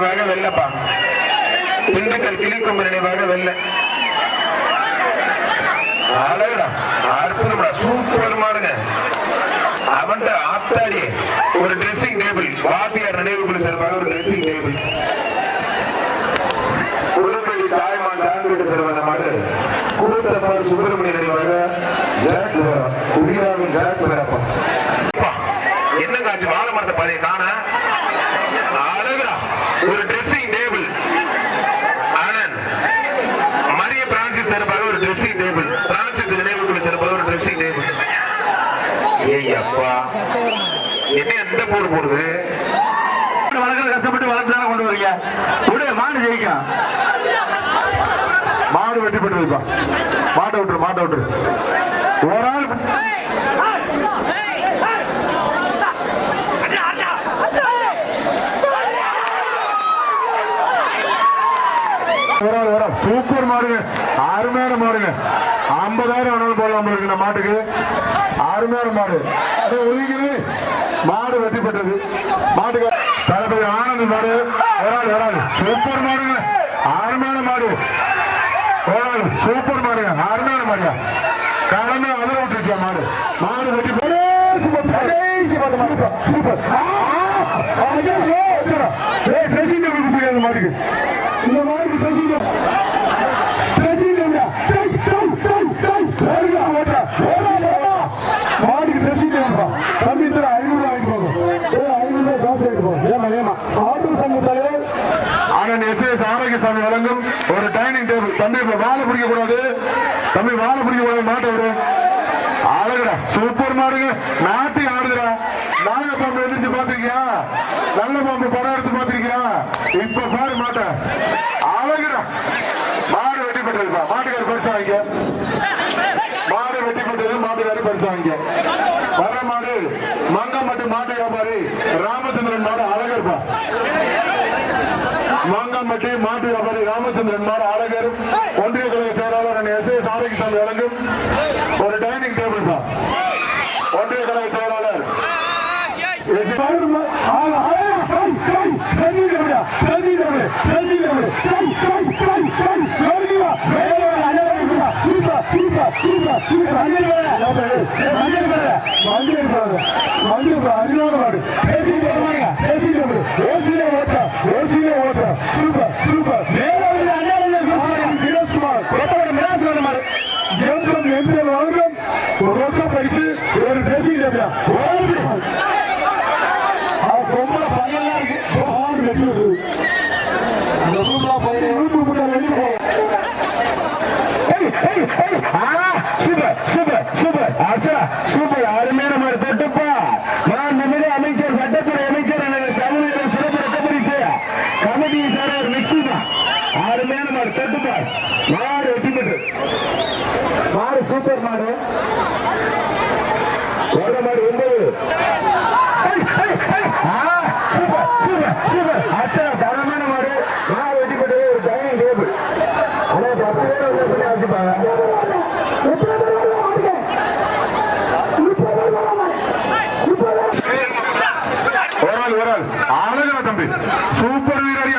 நினைவாக வெள்ளப்பா திண்டுக்கல் கிளிக்கொம்பு நினைவாக வெல்ல. அழகுடா அற்புதம்டா சூப்பர் மாடுங்க. அவன்கிட்ட ஆத்தாடி ஒரு ட்ரெஸ்ஸிங் டேபிள் வாத்தியார் நினைவுக்குள்ள சிறப்பாக ஒரு ட்ரெஸ்ஸிங் டேபிள் உடம்படி தாய்மான் தான்கிட்ட சிறந்த மாடு சுப்பிரமணிய நினைவாக ஜாக் வரும் உகிராவின் ஜாக் வரப்பா என்ன காட்சி வாழை மரத்தை பாதையை காண? ஒரு dressing table Anand Maria Francis சிறப்பாக ஒரு ட்ரெஸ்ஸிங் டேபிள் பிரான்சிஸ் நினைவுக்குள்ள சிறப்பாக ஒரு ட்ரெஸ்ஸிங் டேபிள் ஏய் அப்பா. என்ன எந்த போடு போடுது? வளர்க்கறது கஷ்டப்பட்டு வளர்த்து கொண்டு வரீங்க? விடு மாடு ஜெயிக்கும் மாடு வெட்டி போட்டுருப்பா மாட்டை விட்டுரு மாட்டை விட்டுரு. ஒரு ஆள் சூப்பர் மாடுங்க. அருமையான மாடுங்க. ஐம்பதாயிரம் வேணாலும் போடலாம் இருக்கு இந்த மாட்டுக்கு. அருமையான மாடு. அது ஒதுக்கிது மாடு வெட்டி பெற்றது மாட்டுக்கு தளபதி ஆனந்த் மாடு. வராது வராது. சூப்பர் மாடுங்க. அருமையான மாடு. வராது. சூப்பர் மாடுங்க. அருமையான மாடுங்க. கிளம்பி அதிர விட்டுருச்சு மாடு. மாடு வெட்டி சூப்பர் சூப்பர் table கொடுத்துருங்க இந்த மாட்டுக்கு. இந்த மாட்டுக்கு dressing table. dressing table டா. டேய், டேய், டேய், டேய். ஓடுடா, ஓடுடா. ஓடா, ஓடா. மாட்டுக்கு dressing table பா. தம்பி, இந்தா, ஐநூறு ரூபாய் வாங்கிட்டு போங்க. ஏய், ஐநூறு ரூபாய் காசு வாங்கிட்டு போங்க. ஏம்மா, ஏம்மா. ஆட்டோ சங்க தலைவர் ஆனந்த் எஸ் எஸ் ஆரோக்கியசாமி வழங்கும் ஒரு டைனிங் டேபிள் தம்பி இப்ப வாழை பிடிக்க கூடாது தம்பி வாழை பிடிக்க கூடாது மாட்டை விடு. அழகுடா சூப்பர் மாடுங்க. நாட்டி ஆடுதுடா. நாக பாம்பு எந்திரிச்சு பாத்திருக்கியா நல்ல பாம்பு படம் எடுத்து பாத்திருக்கியா இப்ப பாரு மாட்ட. அழகுடா. மாடு வெட்டி பெற்றதுப்பா மாட்டுக்காரு பரிசு வாங்கிக்க. மாடு வெட்டி பெற்றது மாட்டுக்காரு பரிசு வாங்கிக்க. வர மாடு மங்கம்பட்டு மாட்டு வியாபாரி ராமச்சந்திரன் மாடு அழகர்ப்பா மாங்காம்பட்டி மாட்டு வியாபாரி ராமச்சந்திரன் மார் அழகர் ஒன்றிய கழக செயலாளர் எஸ் எஸ் ஆரோக்கியசாமி வழங்கும் ஒரு டைனிங் டேபிள் தான் ஒன்றிய கழக செயலாளர் எஸ். ஆ, மாதிரி தொட்டுப்பா. அமைச்சர் சட்டத்துறை அமைச்சர் எனக்கு சமூக சிறப்பு ரத்த பரிசு கமிட்டி சார் மிக்சிமா அருமையான மாதிரி தொட்டுப்பா மாடு வெட்டி பெற்று மாடு சூப்பர் மாடு ஒரு மாடு ஒன்பது சூப்பர், சூப்பர், சூப்பர். அச்சா, தரமான மாடு. மாடு ஒரு டேபிள். எத்தனை பேர் வருவா மாட்டுக்கு? முப்பது பேர் வருவா மாடு. முப்பது பேர். ஒரு ஆள், ஒரு ஆள். அழகுடா தம்பி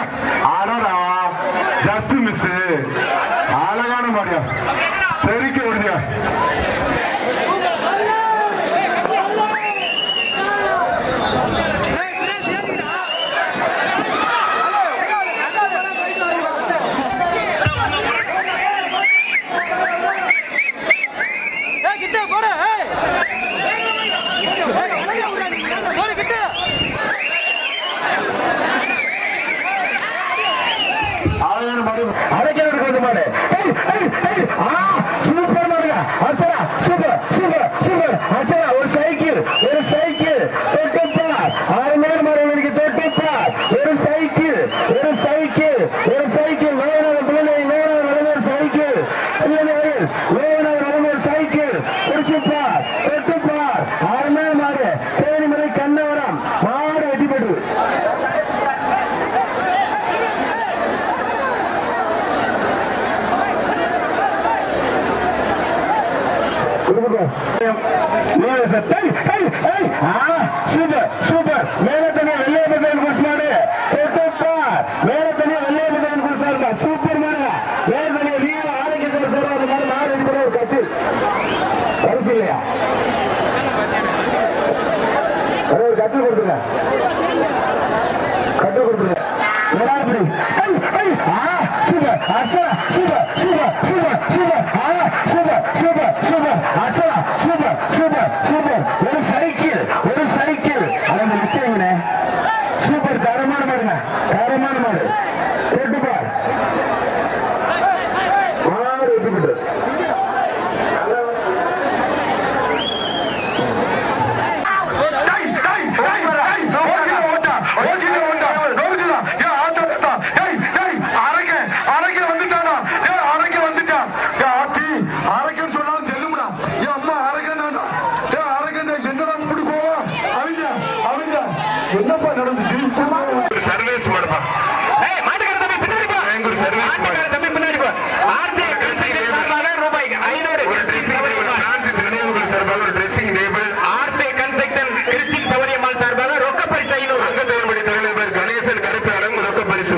சூப்பர் சூப்பர் மேல தனியா வெள்ளையப்பத்தவன் குடிச்சு மாடு மேல தனியா வெள்ளையப்பத்தவன் குடிச்சாருப்பா சூப்பர் மாடுங்க மேல தனியா நீங்க ஆரோக்கிய சொல்ற அந்த மாதிரி மாடு இருக்கிற ஒரு கட்டில் சூப்பர் சூப்பர் சூப்பர் என்னப்பா நடந்துச்சு? சர்வீஸ் மாடுப்பா டேபிள் பிரான்சிஸ் நினைவுகள் சார்பாக ரொக்க பரிசு 500 அங்க கணேசன் கருப்பு ரொக்க பரிசு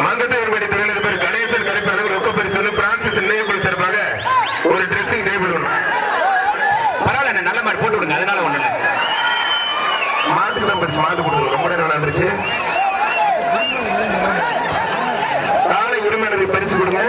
மாங்கத்தேவனுடைய தலைவர் பேர் கணேசன் கருப்பு ரொக்க பரிசு பிரான்சிஸ் நினைவு தாளை உரிமையாளருக்கு பரிசு கொடுங்க.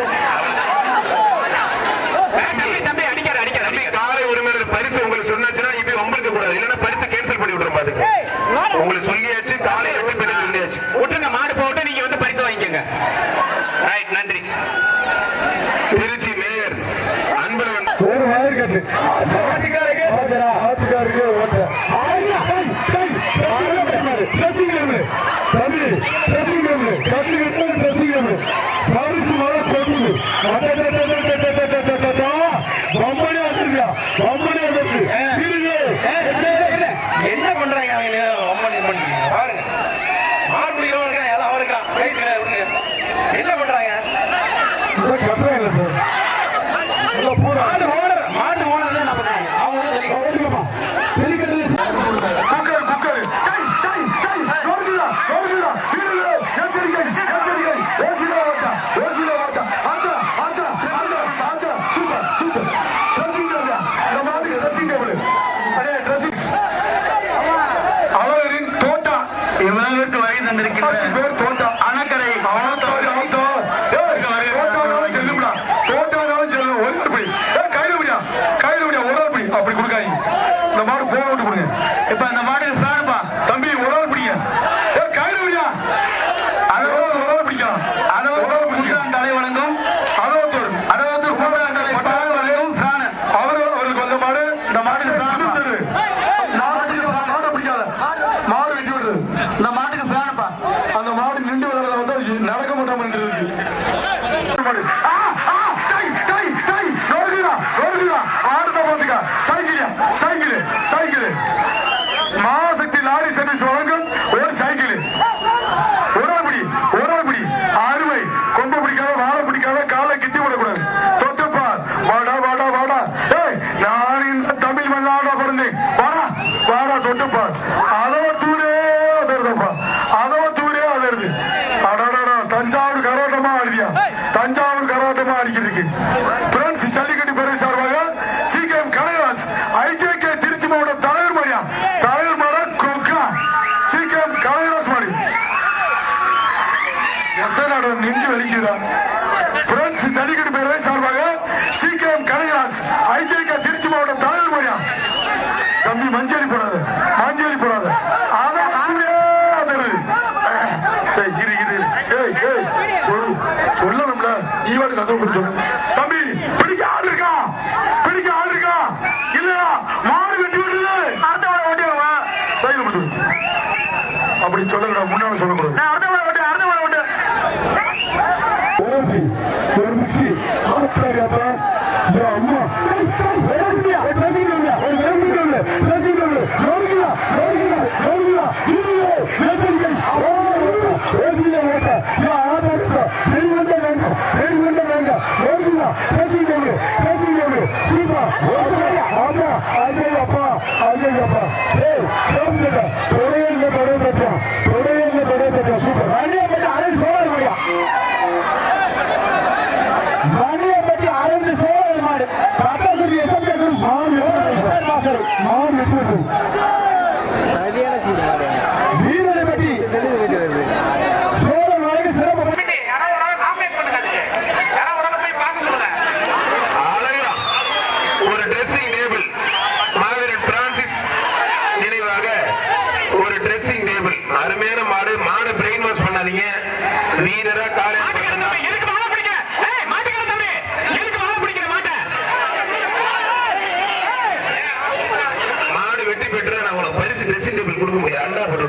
என்ன பண்றாங்க அவங்க? ஒன்பது பண்ணி பாருங்க. மாப்பிடிக்கிறவன் இருக்கான் எல்லாம் இருக்கான் என்ன பண்றாங்க? சொல்றேன் இல்லை சார் இந்த மாடு போக விட்டு கொடுங்க இப்ப அந்த மாடு சாடுப்பா தம்பி உறவு பிடிங்க. கயிறு பிடியா அளவு உடல் பிடிக்கலாம். அளவு உறவு பிடிக்கலாம். தலை வழங்கும் அறுபத்தோடு அறுபத்தோடு போகலாம் தலை. பட்டாக வழங்கும் சாண அவர் அவருக்கு வந்த மாடு இந்த மாடு சாணத்தரு மாடு வெட்டி விடுறது இந்த மாட்டுக்கு சாணப்பா அந்த மாடு நின்று வளர்றத வந்து நடக்க மாட்டோம் இருக்கு. サイクルサイクルサイクル。சொல்லக்கூடாது. நான் அடுத்த முறை விட்டு அடுத்த முறை விட்டு ஒரு மிக்சி ஆத்தாடி அப்பா என் அம்மா பேசிக்கிட்டு ட்ரெஸ்ஸிங் டேபிள் கொடுக்க முடியாது அண்டா போட்டு